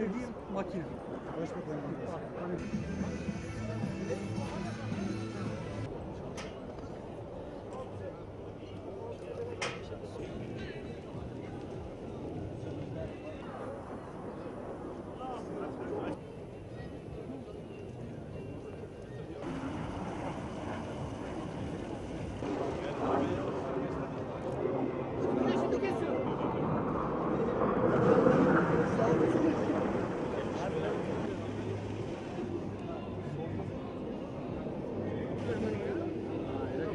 другим мотивом.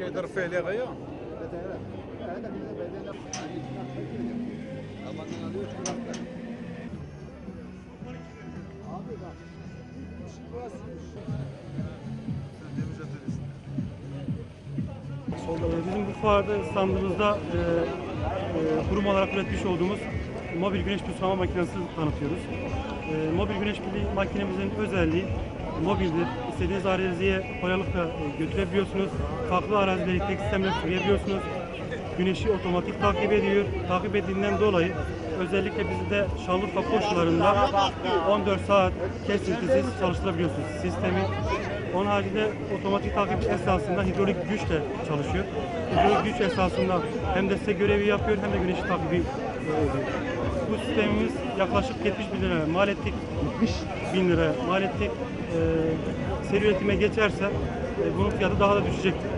يقدر فيه لي غير Ee, Bizim bu fuarda standımızda e, e, kurum olarak üretmiş olduğumuz mobil güneş tuzlama makinesi tanıtıyoruz. E, mobil güneş pili makinemizin özelliği mobildir. İstediğiniz araziye kolaylıkla e, götürebiliyorsunuz. Farklı arazileri tek sistemle sürüyebiliyorsunuz. Güneşi otomatik takip ediyor. Takip ettiğinden dolayı özellikle bizde Şanlıurfa koşullarında 14 saat kesintisiz çalıştırabiliyorsunuz sistemi. Onun haricinde otomatik takip esasında hidrolik güçle çalışıyor. Hidrolik güç esasında hem de size görevi yapıyor hem de güneşi takibi e. Bu sistemimiz yaklaşık 70 bin lira mal ettik. 70 bin lira mal ettik. E, seri üretime geçerse e, bunun fiyatı daha da düşecektir.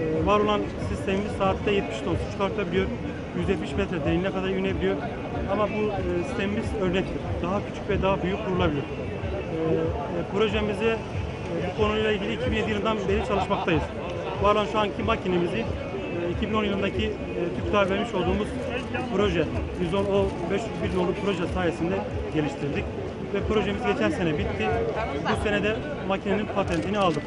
E, var olan sistemimiz saatte 70 ton su çıkartabiliyor. 170 metre derinliğe kadar inebiliyor. Ama bu e, sistemimiz örnektir. Daha küçük ve daha büyük kurulabilir. E, e, projemizi e, bu konuyla ilgili 2007 yılından beri çalışmaktayız. Var olan şu anki makinemizi 2010 yılındaki e, TÜKTAR'a vermiş olduğumuz proje 110 o 500 nolu proje sayesinde geliştirdik ve projemiz geçen sene bitti. Bu sene de makinenin patentini aldık.